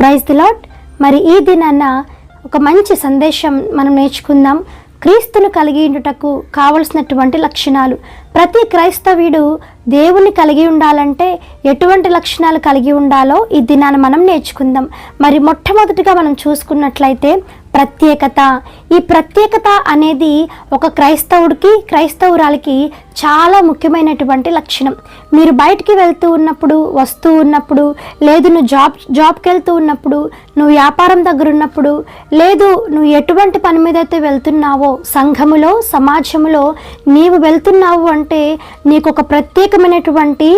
Praise the lot మరి ఈ దినాన ఒక మంచి సందేశం మనం నేర్చుకుందాం. క్రీస్తును కలిగి ఉండుటకు కావలసినటువంటి లక్షణాలు. ప్రతి క్రైస్తవుడు దేవుని కలిగి ఉండాలంటే ఎటువంటి లక్షణాలు కలిగి ఉండాలో ఈ దినాన మనం నేర్చుకుందాం. మరి మొట్టమొదటిగా మనం చూసుకున్నట్లయితే ప్రత్యేకత. ఈ ప్రత్యేకత అనేది ఒక క్రైస్తవుడికి క్రైస్తవురాలికి చాలా ముఖ్యమైనటువంటి లక్షణం. మీరు బయటికి వెళ్తూ ఉన్నప్పుడు వస్తూ ఉన్నప్పుడు లేదు నువ్వు జాబ్ జాబ్కి వెళ్తూ ఉన్నప్పుడు నువ్వు వ్యాపారం దగ్గర ఉన్నప్పుడు లేదు నువ్వు ఎటువంటి పని మీద అయితే వెళ్తున్నావో సంఘములో సమాజంలో నీవు వెళ్తున్నావు అంటే నీకు ఒక ప్రత్యేకమైనటువంటి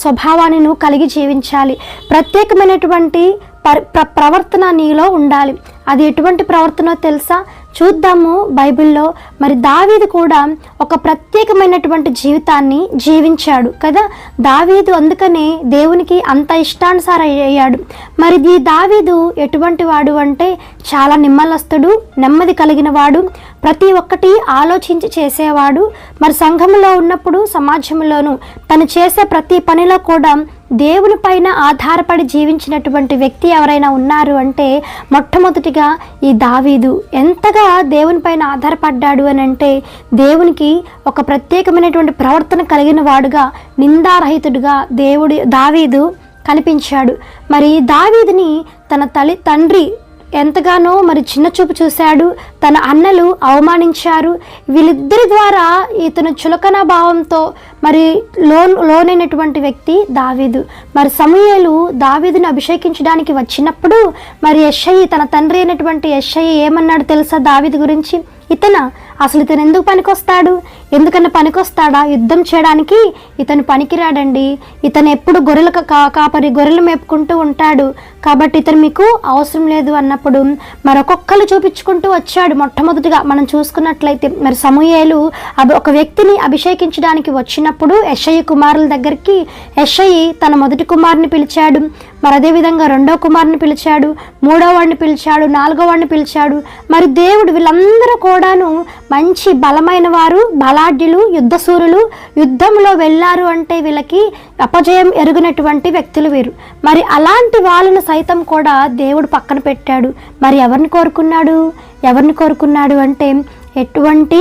స్వభావాన్ని నువ్వు కలిగి జీవించాలి. ప్రత్యేకమైనటువంటి ప్ర ప్రవర్తన నీలో ఉండాలి. అది ఎటువంటి ప్రవర్తనో తెలుసా? చూద్దాము బైబిల్లో. మరి దావీదు కూడా ఒక ప్రత్యేకమైనటువంటి జీవితాన్ని జీవించాడు కదా? దావీదు అందుకనే దేవునికి అంత ఇష్టానుసార అయ్యాడు మరి ఈ దావీదు ఎటువంటి వాడు అంటే? చాలా నిమ్మలస్తుడు నెమ్మది కలిగిన వాడు ప్రతి ఒక్కటి ఆలోచించి చేసేవాడు. మరి సంఘంలో ఉన్నప్పుడు సమాజంలోనూ తను చేసే ప్రతి పనిలో కూడా దేవుని పైన ఆధారపడి జీవించినటువంటి వ్యక్తి ఎవరైనా ఉన్నారు అంటే మొట్టమొదటిగా ఈ దావీదు. ఎంతగా దేవుని పైన ఆధారపడ్డాడు అని అంటే దేవునికి ఒక ప్రత్యేకమైనటువంటి ప్రవర్తన కలిగిన వాడుగా నిందారహితుడుగా దేవుడి దావీదు కనిపించాడు. మరి దావీదుని తన తల్లి తండ్రి ఎంతగానో మరి చిన్న చూపు చూశాడు. తన అన్నలు అవమానించారు. వీళ్ళిద్దరి ద్వారా ఇతను చులకన భావంతో మరి లోన్ లోనైనటువంటి వ్యక్తి దావీదు. మరి సమూయేలు దావీదుని అభిషేకించడానికి వచ్చినప్పుడు మరి యశ్ఐ తన తండ్రి అయినటువంటి యశ్ఐ ఏమన్నాడు తెలుసా దావీదు గురించి? ఇతన అసలు ఇతను ఎందుకు పనికొస్తాడు? ఎందుకన్నా పనికొస్తాడా? యుద్ధం చేయడానికి ఇతను పనికిరాడండి. ఇతను ఎప్పుడు గొర్రెల కా కాపరి గొర్రెలు మేపుకుంటూ ఉంటాడు. కాబట్టి ఇతను మీకు అవసరం లేదు అన్నప్పుడు మరొకొక్కరు చూపించుకుంటూ వచ్చాడు. మొట్టమొదటిగా మనం చూసుకున్నట్లయితే మరి సమూయేలు అబ్- ఒక వ్యక్తిని అభిషేకించడానికి వచ్చినప్పుడు యషయ్య కుమారుల దగ్గరికి యషయి తన మొదటి కుమారుని పిలిచాడు. మరి అదేవిధంగా రెండో కుమారుని పిలిచాడు మూడో వాడిని పిలిచాడు నాలుగో వాడిని పిలిచాడు. మరి దేవుడు వీళ్ళందరూ కూడాను మంచి బలమైన వారు బలాఢ్యులు యుద్ధసూరులు యుద్ధంలో వెళ్ళారు అంటే వీళ్ళకి అపజయం ఎరుగినటువంటి వ్యక్తులు వీరు. మరి అలాంటి వాళ్ళను సైతం కూడా దేవుడు పక్కన పెట్టాడు. మరి ఎవరిని కోరుకున్నాడు? ఎవరిని కోరుకున్నాడు అంటే ఎటువంటి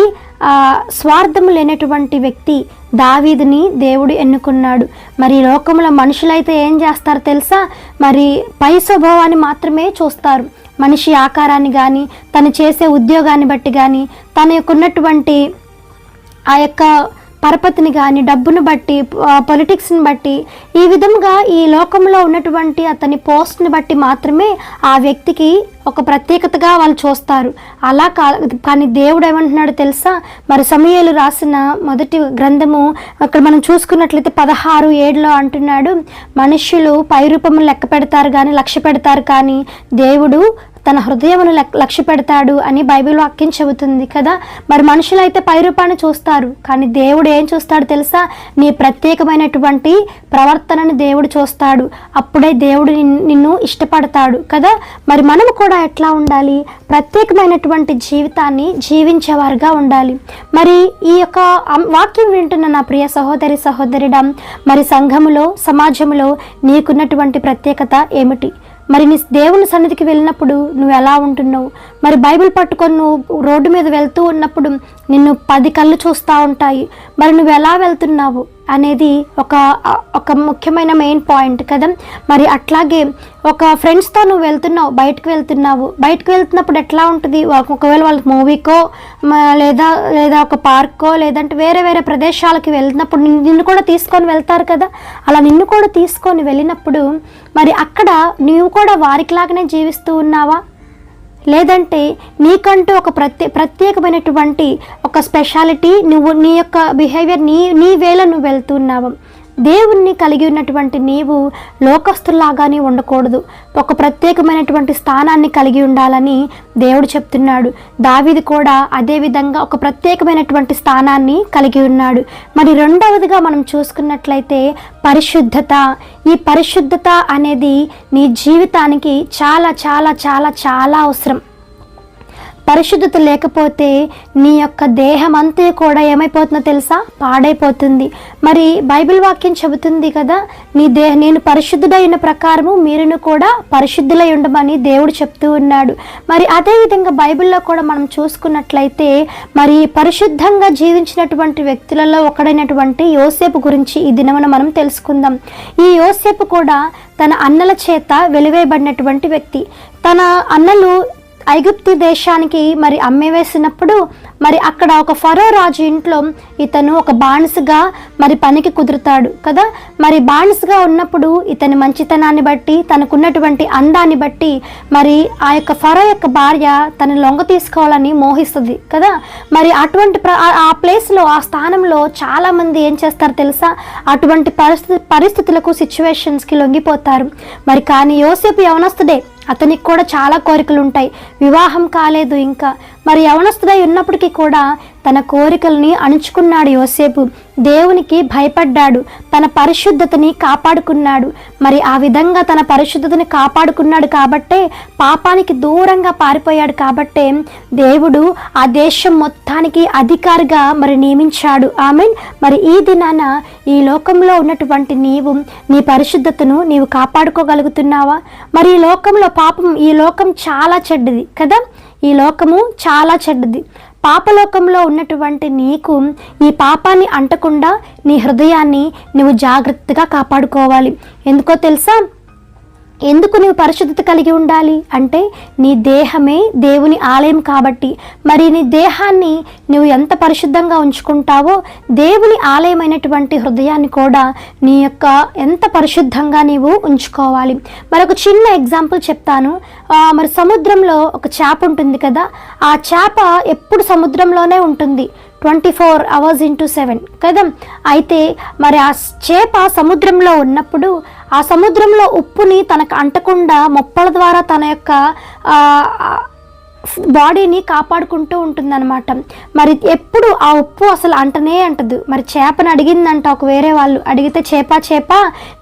స్వార్థం లేనటువంటి వ్యక్తి దావీదిని దేవుడు ఎన్నుకున్నాడు. మరి లోకంలో మనుషులైతే ఏం చేస్తారో తెలుసా? మరి పై స్వభావాన్ని మాత్రమే చూస్తారు. మనిషి ఆకారాన్ని కానీ తను చేసే ఉద్యోగాన్ని బట్టి కానీ తన యొక్క ఉన్నటువంటి ఆ యొక్క పరపతిని కానీ డబ్బును బట్టి పొలిటిక్స్ని బట్టి ఈ విధంగా ఈ లోకంలో ఉన్నటువంటి అతని పోస్ట్ని బట్టి మాత్రమే ఆ వ్యక్తికి ఒక ప్రత్యేకతగా వాళ్ళు చూస్తారు. అలా కా కానీ దేవుడు ఏమంటున్నాడు తెలుసా? మరి సమయాలు రాసిన మొదటి గ్రంథము అక్కడ మనం చూసుకున్నట్లయితే పదహారు ఏడులో అంటున్నాడు మనుష్యులు పైరూపములు లెక్క పెడతారు కానీ లక్ష్య పెడతారు కానీ దేవుడు తన హృదయమును లక్- లక్ష్య పెడతాడు అని బైబిల్ వాక్యం చెబుతుంది కదా. మరి మనుషులైతే పైరూపాన్ని చూస్తారు. కానీ దేవుడు ఏం చూస్తాడు తెలుసా? నీ ప్రత్యేకమైనటువంటి ప్రవర్తనను దేవుడు చూస్తాడు. అప్పుడే దేవుడు నిన్ను ఇష్టపడతాడు కదా. మరి మనము కూడా ఎట్లా ఉండాలి? ప్రత్యేకమైనటువంటి జీవితాన్ని జీవించేవారుగా ఉండాలి. మరి ఈ యొక్క అం- వాక్యం వింటున్న నా ప్రియ సహోదరి సహోదరిడం మరి సంఘములో సమాజంలో నీకున్నటువంటి ప్రత్యేకత ఏమిటి? మరి నీ దేవుని సన్నిధికి వెళ్ళినప్పుడు నువ్వు ఎలా ఉంటున్నావు? మరి బైబిల్ పట్టుకొని నువ్వు రోడ్డు మీద వెళ్తూ ఉన్నప్పుడు నిన్ను పది కళ్ళు చూస్తూ ఉంటాయి. మరి నువ్వు ఎలా వెళ్తున్నావు? అనేది ఒక ఒక ముఖ్యమైన మెయిన్ పాయింట్ కదా. మరి అట్లాగే ఒక ఫ్రెండ్స్తో నువ్వు వెళ్తున్నావు బయటకు వెళ్తున్నావు. బయటకు వెళ్తున్నప్పుడు ఎట్లా ఉంటుంది? ఒకవేళ వాళ్ళ మూవీకో లేదా లేదా ఒక పార్కో లేదంటే వేరే వేరే ప్రదేశాలకి వెళ్ళినప్పుడు నిన్ను కూడా తీసుకొని వెళ్తారు కదా. అలా నిన్ను కూడా తీసుకొని వెళ్ళినప్పుడు మరి అక్కడ నువ్వు కూడా వారికిలాగానే జీవిస్తూ ఉన్నావా? లేదంటే నీకంటూ ఒక ప్రత్యే ప్రత్యేకమైనటువంటి ఒక స్పెషాలిటీ నువ్వు నీ యొక్క బిహేవియర్ నీ నీ వేళ నువ్వు వెళ్తున్నావు దేవుణ్ణి కలిగి ఉన్నటువంటి నీవు లోకస్తుల్లాగానే ఉండకూడదు. ఒక ప్రత్యేకమైనటువంటి స్థానాన్ని కలిగి ఉండాలని దేవుడు చెప్తున్నాడు. దావిది కూడా అదేవిధంగా ఒక ప్రత్యేకమైనటువంటి స్థానాన్ని కలిగి ఉన్నాడు. మరి రెండవదిగా మనం చూసుకున్నట్లయితే పరిశుద్ధత. ఈ పరిశుద్ధత అనేది నీ జీవితానికి చాలా చాలా చాలా చాలా అవసరం. పరిశుద్ధత లేకపోతే నీ యొక్క దేహం అంతే కూడా ఏమైపోతుందో తెలుసా? పాడైపోతుంది. మరి బైబిల్ వాక్యం చెబుతుంది కదా నీ దేహ నేను పరిశుద్ధుడైన ప్రకారము మీరును కూడా పరిశుద్ధులై ఉండమని దేవుడు చెప్తూ ఉన్నాడు. మరి అదేవిధంగా బైబిల్లో కూడా మనం చూసుకున్నట్లయితే మరి పరిశుద్ధంగా జీవించినటువంటి వ్యక్తులలో ఒకడైనటువంటి యోసేపు గురించి ఈ దినమున మనం తెలుసుకుందాం. ఈ యోసేపు కూడా తన అన్నల చేత వెలివేయబడినటువంటి వ్యక్తి. తన అన్నలు ఐగుప్తు దేశానికి మరి అమ్మివేసినప్పుడు మరి అక్కడ ఒక ఫరో రాజు ఇంట్లో ఇతను ఒక బానిసగా మరి పనికి కుదురుతాడు కదా? మరి బానిసగా ఉన్నప్పుడు ఇతని మంచితనాన్ని బట్టి తనకున్నటువంటి అందాన్ని బట్టి మరి ఆ యొక్క ఫరో యొక్క భార్య తన లొంగ తీసుకోవాలని మోహిస్తుంది కదా? మరి అటువంటి ఆ- ఆ ప్లేస్లో ఆ స్థానంలో చాలామంది ఏం చేస్తారు తెలుసా? అటువంటి పరిస్థితి పరిస్థితులకు సిచ్యువేషన్స్కి లొంగిపోతారు. మరి కానీ యోసేపు యవనస్తుడే అతనికి కూడా చాలా కోరికలు ఉంటాయి వివాహం కాలేదు ఇంకా. మరి యవనస్తుడై ఉన్నప్పటికీ కూడా తన కోరికల్ని అణుచుకున్నాడు యోసేపు. దేవునికి భయపడ్డాడు. తన పరిశుద్ధతని కాపాడుకున్నాడు. మరి ఆ విధంగా తన పరిశుద్ధతని కాపాడుకున్నాడు కాబట్టే పాపానికి దూరంగా పారిపోయాడు కాబట్టే దేవుడు ఆ దేశం మొత్తానికి అధికారిగా మరి నియమించాడు. మీన్ మరి ఈ దినాన ఈ లోకంలో ఉన్నటువంటి నీవు నీ పరిశుద్ధతను నీవు కాపాడుకోగలుగుతున్నావా? మరి ఈ లోకంలో పాపం ఈ లోకం చాలా చెడ్డది కదా? ఈ లోకము చాలా చెడ్డది. పాపలోకంలో ఉన్నటువంటి నీకు ఈ పాపాన్ని అంటకుండా నీ హృదయాన్ని నువ్వు జాగ్రత్తగా కాపాడుకోవాలి. ఎందుకో తెలుసా? ఎందుకు నువ్వు పరిశుద్ధత కలిగి ఉండాలి? అంటే నీ దేహమే దేవుని ఆలయం కాబట్టి. మరి నీ దేహాన్ని నువ్వు ఎంత పరిశుద్ధంగా ఉంచుకుంటావో దేవుని ఆలయమైనటువంటి హృదయాన్ని కూడా నీ యొక్క ఎంత పరిశుద్ధంగా నీవు ఉంచుకోవాలి. మరి ఒక చిన్న ఎగ్జాంపుల్ చెప్తాను. మరి సముద్రంలో ఒక చేప ఉంటుంది కదా? ఆ చేప ఎప్పుడు సముద్రంలోనే ఉంటుంది. Twenty four hours into seven. కదా? అయితే మరి ఆ చేప సముద్రంలో ఉన్నప్పుడు ఆ సముద్రంలో ఉప్పుని తనకు అంటకుండా మొప్పల ద్వారా తన యొక్క బాడీని కాపాడుకుంటూ ఉంటుందన్నమాట. మరి ఎప్పుడు ఆ ఉప్పు అసలు అంటనే అంటదు. మరి చేపని అడిగిందంట ఒక వేరే వాళ్ళు. అడిగితే చేప చేప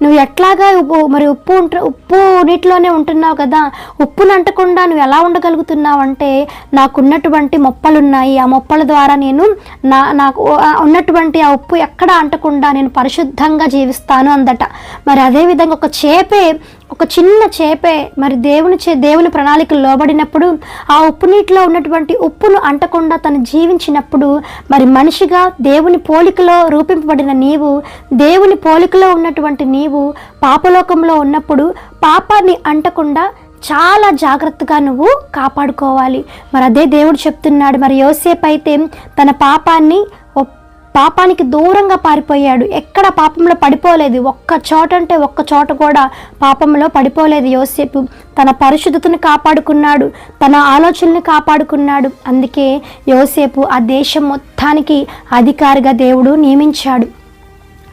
నువ్వు ఎట్లాగా ఉప్పు మరి ఉప్పు ఉంట ఉప్పు నీటిలోనే ఉంటున్నావు కదా ఉప్పుని అంటకుండా నువ్వు ఎలా ఉండగలుగుతున్నావు అంటే నాకున్నటువంటి మొప్పలు ఉన్నాయి ఆ మొప్పల ద్వారా నేను నా నాకు ఉన్నటువంటి ఆ ఉప్పు ఎక్కడ అంటకుండా నేను పరిశుద్ధంగా జీవిస్తాను అందట. మరి అదేవిధంగా ఒక చేపే ఒక చిన్న చేపే మరి దేవుని చే దేవుని ప్రణాళికలు లోబడినప్పుడు ఆ ఉప్పు నీటిలో ఉన్నటువంటి ఉప్పును అంటకుండా తను జీవించినప్పుడు మరి మనిషిగా దేవుని పోలికలో రూపింపబడిన నీవు దేవుని పోలికలో ఉన్నటువంటి నీవు పాపలోకంలో ఉన్నప్పుడు పాపాన్ని అంటకుండా చాలా జాగ్రత్తగా నువ్వు కాపాడుకోవాలి. మరి అదే దేవుడు చెప్తున్నాడు. మరి యోసేపు అయితే తన పాపాన్ని పాపానికి దూరంగా పారిపోయాడు. ఎక్కడ పాపంలో పడిపోలేదు? ఒక్క చోట అంటే ఒక్క చోట కూడా పాపంలో పడిపోలేదు యోసేపు. తన పరిశుద్ధతను కాపాడుకున్నాడు. తన ఆలోచనని కాపాడుకున్నాడు. అందుకే యోసేపు ఆ దేశం మొత్తానికి అధికారిగా దేవుడు నియమించాడు.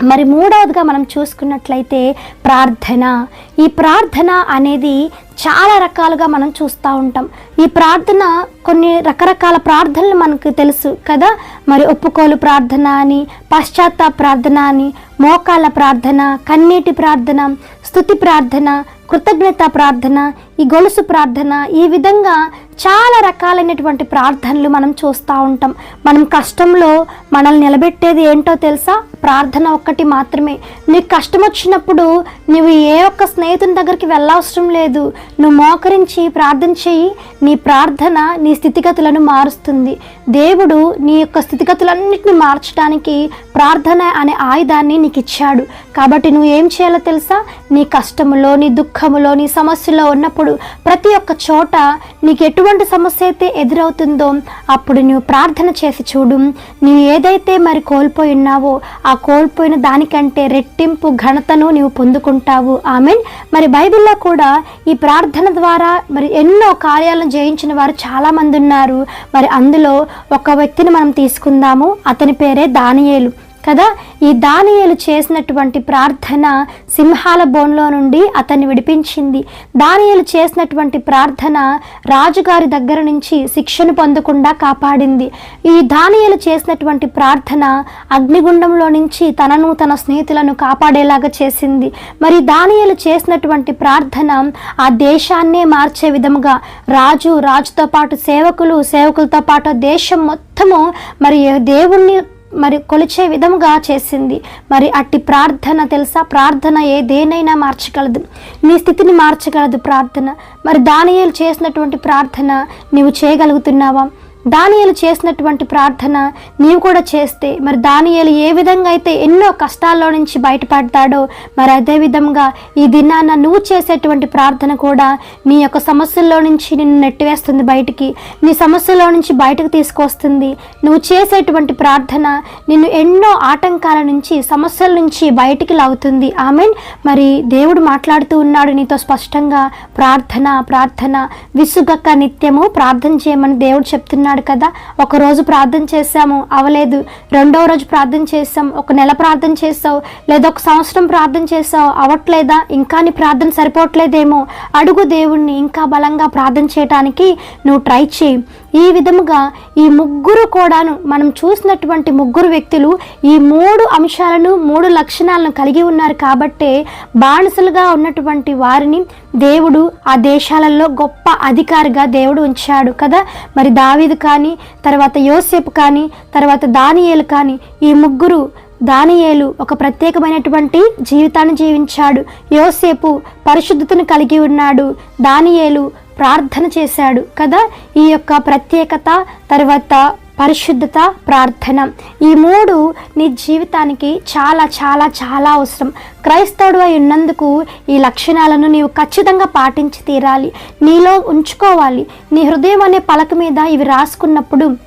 మరి మూడవదిగా మనం చూసుకున్నట్లయితే ప్రార్థన. ఈ ప్రార్థన అనేది చాలా రకాలుగా మనం చూస్తూ ఉంటాం. ఈ ప్రార్థన కొన్ని రకరకాల ప్రార్థనలు మనకు తెలుసు కదా? మరి ఒప్పుకోలు ప్రార్థన అని పశ్చాత్తాప ప్రార్థన అని మోకాళ్ళ ప్రార్థన కన్నీటి ప్రార్థన స్థుతి ప్రార్థన కృతజ్ఞత ప్రార్థన ఈ గొలుసు ప్రార్థన ఈ విధంగా చాలా రకాలైనటువంటి ప్రార్థనలు మనం చూస్తూ ఉంటాం. మనం కష్టంలో మనల్ని నిలబెట్టేది ఏంటో తెలుసా? ప్రార్థన ఒక్కటి మాత్రమే. నీకు కష్టం వచ్చినప్పుడు నువ్వు ఏ ఒక్క స్నేహితుని దగ్గరికి వెళ్ళవసరం లేదు. నువ్వు మోకరించి ప్రార్థన చెయ్యి. నీ ప్రార్థన నీ స్థితిగతులను మారుస్తుంది. దేవుడు నీ యొక్క స్థితిగతులన్నింటినీ మార్చడానికి ప్రార్థన అనే ఆయుధాన్ని నీకు ఇచ్చాడు కాబట్టి నువ్వు ఏం చేయాలో తెలుసా? నీ కష్టములో నీ దుఃఖములో నీ సమస్యలో ఉన్నప్పుడు ప్రతి ఒక్క చోట నీకు ఎటువంటి సమస్య అయితే ఎదురవుతుందో అప్పుడు నువ్వు ప్రార్థన చేసి చూడు. నువ్వు ఏదైతే మరి కోల్పోయి ఉన్నావో ఆ కోల్పోయిన దానికంటే రెట్టింపు ఘనతను నీవు పొందుకుంటావు. ఆమె మరి బైబిల్లో కూడా ఈ ప్రార్థన ద్వారా మరి ఎన్నో కార్యాలను జయించిన వారు చాలామంది ఉన్నారు. మరి అందులో ఒక వ్యక్తిని మనం తీసుకుందాము. అతని పేరే దానియేలు. కదా? ఈ దానియలు చేసినటువంటి ప్రార్థన సింహాల బోన్లో నుండి అతన్ని విడిపించింది. దానియలు చేసినటువంటి ప్రార్థన రాజుగారి దగ్గర నుంచి శిక్షను పొందకుండా కాపాడింది. ఈ దానియలు చేసినటువంటి ప్రార్థన అగ్నిగుండంలో నుంచి తనను తన స్నేహితులను కాపాడేలాగా చేసింది. మరి దానియలు చేసినటువంటి ప్రార్థన ఆ దేశాన్నే మార్చే విధముగా రాజు రాజుతో పాటు సేవకులు సేవకులతో పాటు దేశం మొత్తము మరి దేవుణ్ణి మరి కొలిచే విధముగా చేసింది. మరి అట్టి ప్రార్థన తెలుసా? ప్రార్థన ఏ దేనైనా మార్చగలదు. నీ స్థితిని మార్చగలదు ప్రార్థన. మరి దానియేలు చేసినటువంటి ప్రార్థన నీవు చేయగలుగుతున్నావా? దానియలు చేసినటువంటి ప్రార్థన నీవు కూడా చేస్తే మరి దానియలు ఏ విధంగా అయితే ఎన్నో కష్టాల్లో నుంచి బయటపడతాడో మరి అదే విధంగా ఈ దినాన నువ్వు చేసేటువంటి ప్రార్థన కూడా నీ యొక్క సమస్యల్లో నుంచి నిన్ను నెట్టివేస్తుంది బయటికి. నీ సమస్యలో నుంచి బయటకు తీసుకొస్తుంది. నువ్వు చేసేటువంటి ప్రార్థన నిన్ను ఎన్నో ఆటంకాల నుంచి సమస్యల నుంచి బయటికి లాగుతుంది. ఆమె మరి దేవుడు మాట్లాడుతూ ఉన్నాడు నీతో స్పష్టంగా ప్రార్థన ప్రార్థన విసుగక్క నిత్యము ప్రార్థన చేయమని దేవుడు చెప్తున్నాడు. కదా. ఒక రోజు ప్రార్థన చేశాము అవలేదు. రెండవ రోజు ప్రార్థన చేసాం ఒక నెల ప్రార్థన చేస్తావు లేదా ఒక సంవత్సరం ప్రార్థన చేసావు అవట్లేదా? ఇంకా నీ ప్రార్థన సరిపోవట్లేదేమో. అడుగు దేవుణ్ణి ఇంకా బలంగా ప్రార్థన చేయటానికి నువ్వు ట్రై చేయి. ఈ విధముగా ఈ ముగ్గురు కూడాను మనం చూసినటువంటి ముగ్గురు వ్యక్తులు ఈ మూడు అంశాలను మూడు లక్షణాలను కలిగి ఉన్నారు కాబట్టే బానిసలుగా ఉన్నటువంటి వారిని దేవుడు ఆ దేశాలలో గొప్ప అధికారిగా దేవుడు ఉంచాడు కదా. మరి దావీదు కానీ తర్వాత యోసేపు కానీ తర్వాత దానియేలు కానీ ఈ ముగ్గురు దానియేలు ఒక ప్రత్యేకమైనటువంటి జీవితాన్ని జీవించాడు. యోసేపు పరిశుద్ధతను కలిగి ఉన్నాడు. దానియేలు ప్రార్థన చేశాడు కదా. ఈ యొక్క ప్రత్యేకత తర్వాత పరిశుద్ధత ప్రార్థన. ఈ మూడు నీ జీవితానికి చాలా చాలా చాలా అవసరం. క్రైస్తవుడు అయి ఉన్నందుకు ఈ లక్షణాలను నీవు ఖచ్చితంగా పాటించి తీరాలి. నీలో ఉంచుకోవాలి. నీ హృదయం అనే పలక మీద ఇవి రాసుకున్నప్పుడు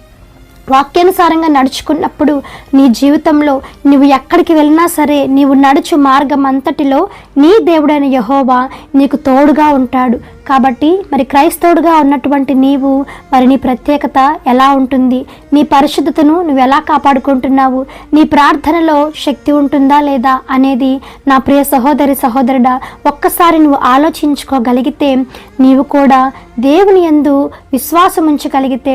వాక్యానుసారంగా నడుచుకున్నప్పుడు నీ జీవితంలో నువ్వు ఎక్కడికి వెళ్ళినా సరే నీవు నడుచు మార్గం అంతటిలో నీ దేవుడైన యహోవా నీకు తోడుగా ఉంటాడు. కాబట్టి మరి క్రైస్తవుడుగా ఉన్నటువంటి నీవు మరి నీ ప్రత్యేకత ఎలా ఉంటుంది? నీ పరిశుద్ధతను నువ్వు ఎలా కాపాడుకుంటున్నావు? నీ ప్రార్థనలో శక్తి ఉంటుందా లేదా అనేది నా ప్రియ సహోదరి సహోదరుడా ఒక్కసారి నువ్వు ఆలోచించుకోగలిగితే నీవు కూడా దేవుని యందు విశ్వాసం ఉంచగలిగితే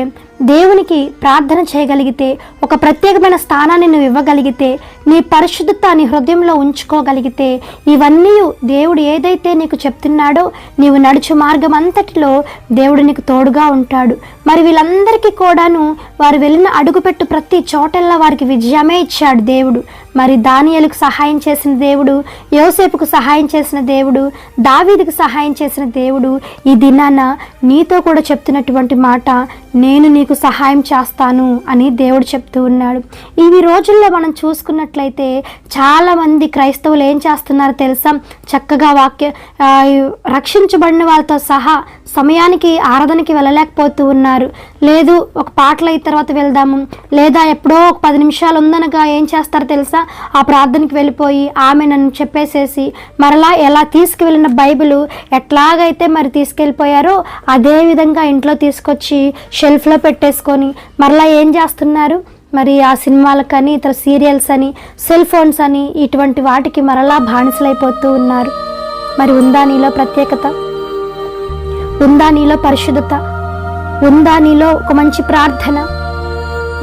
దేవునికి ప్రార్థన చేయగలిగితే ఒక ప్రత్యేకమైన స్థానాన్ని నువ్వు ఇవ్వగలిగితే నీ పరిశుద్ధత నీ హృదయంలో ఉంచుకోగలిగితే ఇవన్నీ దేవుడు ఏదైతే నీకు చెప్తున్నాడో నీవు నడుచు మార్గం అంతటిలో దేవుడు నీకు తోడుగా ఉంటాడు. మరి వీళ్ళందరికీ కూడాను వారు వెళ్ళిన అడుగుపెట్టు ప్రతి చోటల్లా వారికి విజయమే ఇచ్చాడు దేవుడు. మరి దానియలకు సహాయం చేసిన దేవుడు యోసేపుకు సహాయం చేసిన దేవుడు దావీదికి సహాయం చేసిన దేవుడు ఈ దినాన నీతో కూడా చెప్తున్నటువంటి మాట నేను నీకు సహాయం చేస్తాను అని దేవుడు చెప్తూ ఉన్నాడు. ఇవి రోజుల్లో మనం చూసుకున్నట్లయితే చాలామంది క్రైస్తవులు ఏం చేస్తున్నారో తెలుసా? చక్కగా వాక్య రక్షించబడిన వాళ్ళతో సహా సమయానికి ఆరాధనకి వెళ్ళలేకపోతూ ఉన్నారు. లేదు ఒక పాటలు అయిన తర్వాత వెళ్దాము. లేదా ఎప్పుడో ఒక పది నిమిషాలు ఉందనగా ఏం చేస్తారో తెలుసా? ఆ ప్రార్థనకి వెళ్ళిపోయి ఆమె నన్ను చెప్పేసేసి మరలా ఎలా తీసుకువెళ్ళిన బైబిల్ ఎట్లాగైతే మరి తీసుకెళ్ళిపోయారో అదే విధంగా ఇంట్లో తీసుకొచ్చి షెల్ఫ్లో పెట్టేసుకొని మరలా ఏం చేస్తున్నారు? మరి ఆ సినిమాలకని ఇతర సీరియల్స్ అని సెల్ ఫోన్స్ అని ఇటువంటి వాటికి మరలా బానిసలైపోతూ ఉన్నారు. మరి ఉందా నీలో ప్రత్యేకత? ఉందా నీలో పరిశుద్ధత? ఉందా నీలో ఒక మంచి ప్రార్థన?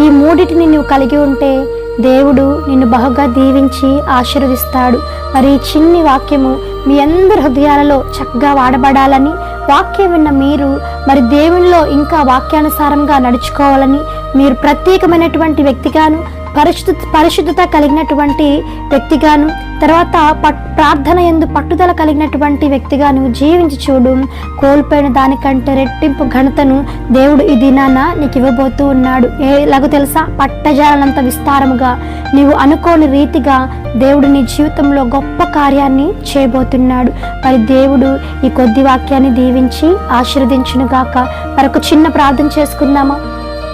ఈ మూడిటిని నువ్వు కలిగి ఉంటే దేవుడు నిన్ను బహుగా దీవించి ఆశీర్వదిస్తాడు. మరి ఈ చిన్ని వాక్యము మీ అందరి హృదయాలలో చక్కగా వాడబడాలని వాక్యం విన్న మీరు మరి దేవునిలో ఇంకా వాక్యానుసారంగా నడుచుకోవాలని మీరు ప్రత్యేకమైనటువంటి వ్యక్తిగాను పరిశుద్ధ పరిశుద్ధత కలిగినటువంటి వ్యక్తిగాను తర్వాత పట్ ప్రార్థన ఎందు పట్టుదల కలిగినటువంటి వ్యక్తిగా నువ్వు జీవించి చూడు కోల్పోయిన దానికంటే రెట్టింపు ఘనతను దేవుడు ఈ దినాన నీకు ఇవ్వబోతూ ఉన్నాడు. ఎలాగో తెలుసా? పట్టజాలనంత విస్తారముగా నీవు అనుకోని రీతిగా దేవుడు నీ జీవితంలో గొప్ప కార్యాన్ని చేయబోతున్నాడు. మరి దేవుడు ఈ కొద్ది వాక్యాన్ని దీవించి ఆశీర్వదించునుగాక. మరొక చిన్న ప్రార్థన చేసుకుందామా?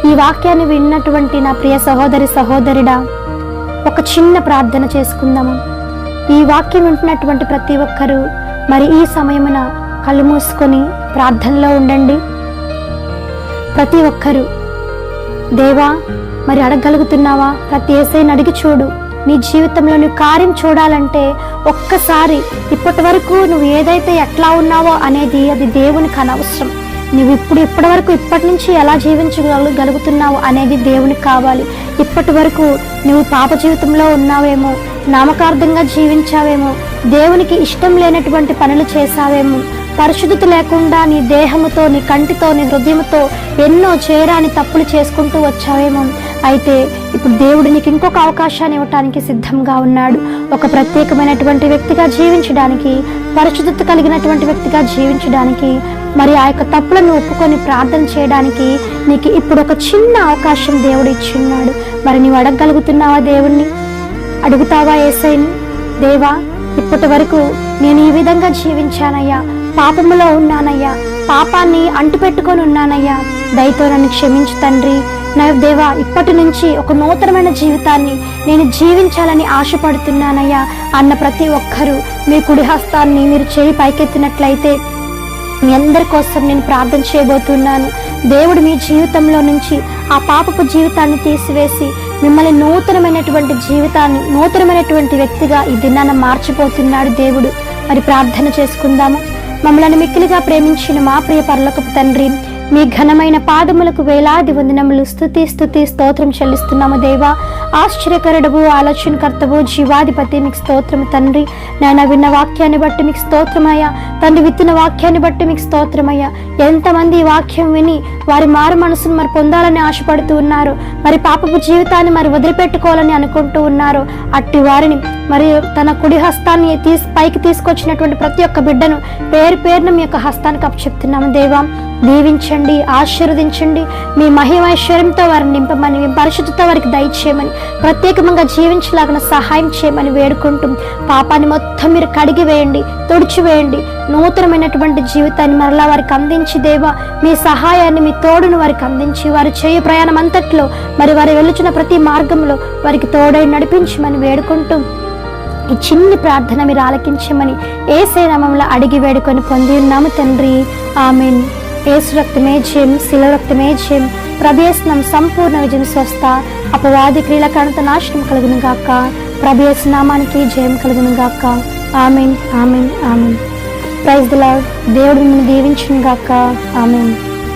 ఈ వాక్యాన్ని విన్నటువంటి నా ప్రియ సహోదరి సహోదరుడా ఒక చిన్న ప్రార్థన చేసుకుందాము. ఈ వాక్యం వింటున్నటువంటి ప్రతి ఒక్కరూ మరి ఈ సమయమున కళ్ళు మూసుకొని ప్రార్థనలో ఉండండి. ప్రతి ఒక్కరూ దేవా మరి అడగగలుగుతున్నావా ప్రతి ఏసైని అడిగి చూడు. నీ జీవితంలో నువ్వు కార్యం చూడాలంటే ఒక్కసారి ఇప్పటి వరకు నువ్వు ఏదైతే ఎట్లా ఉన్నావో అనేది అది దేవునికి అనవసరం. నువ్వు ఇప్పుడు ఇప్పటి వరకు ఇప్పటి నుంచి ఎలా జీవించగలుగుతున్నావు అనేది దేవునికి కావాలి. ఇప్పటి వరకు నువ్వు పాప జీవితంలో ఉన్నావేమో నామకార్థంగా జీవించావేమో దేవునికి ఇష్టం లేనటువంటి పనులు చేశావేమో పరిశుద్ధత లేకుండా నీ దేహముతో నీ కంటితో నీ హృదయంతో ఎన్నో చేయరాని తప్పులు చేసుకుంటూ వచ్చావేమో అయితే ఇప్పుడు దేవుడు నీకు ఇంకొక అవకాశాన్ని ఇవ్వటానికి సిద్ధంగా ఉన్నాడు. ఒక ప్రత్యేకమైనటువంటి వ్యక్తిగా జీవించడానికి పరిశుద్ధత కలిగినటువంటి వ్యక్తిగా జీవించడానికి మరి ఆ యొక్క తప్పులను ఒప్పుకొని ప్రార్థన చేయడానికి నీకు ఇప్పుడు ఒక చిన్న అవకాశం దేవుడు ఇచ్చిన్నాడు. మరి నీవు అడగగలుగుతున్నావా దేవుణ్ణి? అడుగుతావా ఏసైని? దేవా ఇప్పటి వరకు నేను ఈ విధంగా జీవించానయ్యా. పాపములో ఉన్నానయ్యా. పాపాన్ని అంటుపెట్టుకొని ఉన్నానయ్యా. దయతో నన్ను క్షమించు తండ్రి. నా దేవా ఇప్పటి నుంచి ఒక నూతనమైన జీవితాన్ని నేను జీవించాలని ఆశపడుతున్నానయ్యా. అన్న ప్రతి ఒక్కరూ మీ కుడిహస్తాన్ని మీరు చేయి పైకెత్తినట్లయితే మీ అందరి కోసం నేను ప్రార్థన చేయబోతున్నాను. దేవుడు మీ జీవితంలో నుంచి ఆ పాపపు జీవితాన్ని తీసివేసి మిమ్మల్ని నూతనమైనటువంటి జీవితాన్ని నూతనమైనటువంటి వ్యక్తిగా ఈ దినాన మార్చిపోతున్నాడు దేవుడు. మరి ప్రార్థన చేసుకుందాము. మమ్మల్ని మిక్కిలిగా ప్రేమించిన మా ప్రియ పర్లకపు తండ్రి మీ ఘనమైన పాదములకు వేలాది వందనములు స్థుతి స్థుతి స్తోత్రం చెల్లిస్తున్నాము దేవా. ఆశ్చర్యకరుడవు ఆలోచనకర్తవు జీవాధిపతి. మీకు స్తోత్రం తండ్రి. నాయన విన్న వాక్యాన్ని బట్టి మీకు స్తోత్రమయ్యా. తండ్రి విత్తిన వాక్యాన్ని బట్టి మీకు స్తోత్రమయ్యా. ఎంతమంది ఈ వాక్యం విని వారి మారు మనసును మరి పొందాలని ఆశపడుతూ ఉన్నారు. మరి పాపపు జీవితాన్ని మరి వదిలిపెట్టుకోవాలని అనుకుంటూ ఉన్నారు. అట్టి వారిని మరి తన కుడి హస్తాన్ని తీసి పైకి తీసుకొచ్చినటువంటి ప్రతి ఒక్క బిడ్డను పేరు పేరున మీ యొక్క హస్తానికి అప్పచెప్తున్నాము. దేవా దీవించండి ఆశీర్వదించండి. మీ మహిమైశ్వర్యంతో వారిని నింపమని మీ పరిశుద్ధత వారికి దయచేయమని ప్రత్యేకంగా జీవించలాగిన సహాయం చేయమని వేడుకుంటూ పాపాన్ని మొత్తం మీరు కడిగి వేయండి తుడిచివేయండి. నూతనమైనటువంటి జీవితాన్ని మరలా వారికి అందించి దేవా మీ సహాయాన్ని మీ తోడును వారికి అందించి వారు చేయు ప్రయాణం అంతట్లో మరి వారు వెళ్ళుచున్న ప్రతి మార్గంలో వారికి తోడై నడిపించమని వేడుకుంటూ ఈ చిన్ని ప్రార్థన మీరు ఆలకించమని ఏసే నామంలో అడిగి వేడుకొని పొంది ఉన్నాము తండ్రి. ఆమెన్. ఏసు రక్తమే జయం శిల రక్తమే జయం. ప్రభేస్నం సంపూర్ణ విజయం స్వస్థ. అపవాది క్రియల కణత నాశనం కలుగును గాక. ప్రభేస్ నామానికి జయం కలుగును గాక. Amen amen amen. Praise the lord. దేవుడు మిమ్మల్ని దీవించును గాక. ఆమెన్.